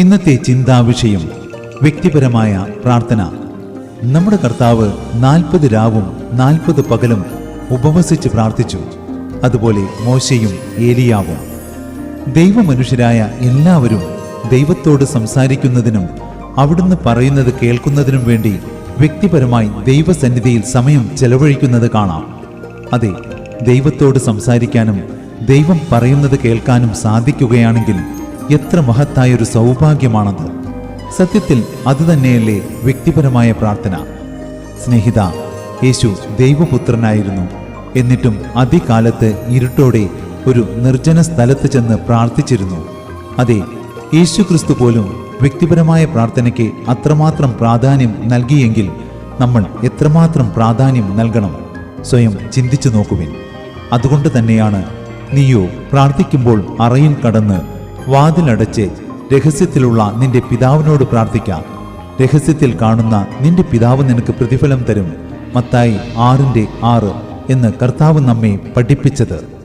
ഇന്നത്തെ ചിന്താ വിഷയം വ്യക്തിപരമായ പ്രാർത്ഥന. നമ്മുടെ കർത്താവ് നാൽപ്പത് രാവും നാൽപ്പത് പകലും ഉപവസിച്ച് പ്രാർത്ഥിച്ചു. അതുപോലെ മോശയും ഏലിയാവും. ദൈവമനുഷ്യരായ എല്ലാവരും ദൈവത്തോട് സംസാരിക്കുന്നതിനും അവിടുന്ന് പറയുന്നത് കേൾക്കുന്നതിനും വേണ്ടി വ്യക്തിപരമായി ദൈവസന്നിധിയിൽ സമയം ചെലവഴിക്കുന്നത് കാണാം. അതെ ദൈവത്തോട് സംസാരിക്കാനും ദൈവം പറയുന്നത് കേൾക്കാനും സാധിക്കുകയാണെങ്കിൽ എത്ര മഹത്തായ ഒരു സൗഭാഗ്യമാണത്. സത്യത്തിൽ അതുതന്നെയല്ലേ വ്യക്തിപരമായ പ്രാർത്ഥന. സ്നേഹിത യേശു ദൈവപുത്രനായിരുന്നു. എന്നിട്ടും അതികാലത്ത് ഇരുട്ടോടെ ഒരു നിർജന സ്ഥലത്ത് ചെന്ന് പ്രാർത്ഥിച്ചിരുന്നു. അതെ യേശു ക്രിസ്തു പോലും വ്യക്തിപരമായ പ്രാർത്ഥനയ്ക്ക് അത്രമാത്രം പ്രാധാന്യം നൽകിയെങ്കിൽ നമ്മൾ എത്രമാത്രം പ്രാധാന്യം നൽകണം സ്വയം ചിന്തിച്ചു നോക്കുവിൻ. അതുകൊണ്ട് തന്നെയാണ് നീയോ പ്രാർത്ഥിക്കുമ്പോൾ അറയിൽ കടന്ന് വാതിലടച്ച് രഹസ്യത്തിലുള്ള നിന്റെ പിതാവിനോട് പ്രാർത്ഥിക്കാം. രഹസ്യത്തിൽ കാണുന്ന നിന്റെ പിതാവ് നിനക്ക് പ്രതിഫലം തരും. മത്തായി ആറിന്റെ ആറ് എന്ന് കർത്താവ് നമ്മെ പഠിപ്പിച്ചത്.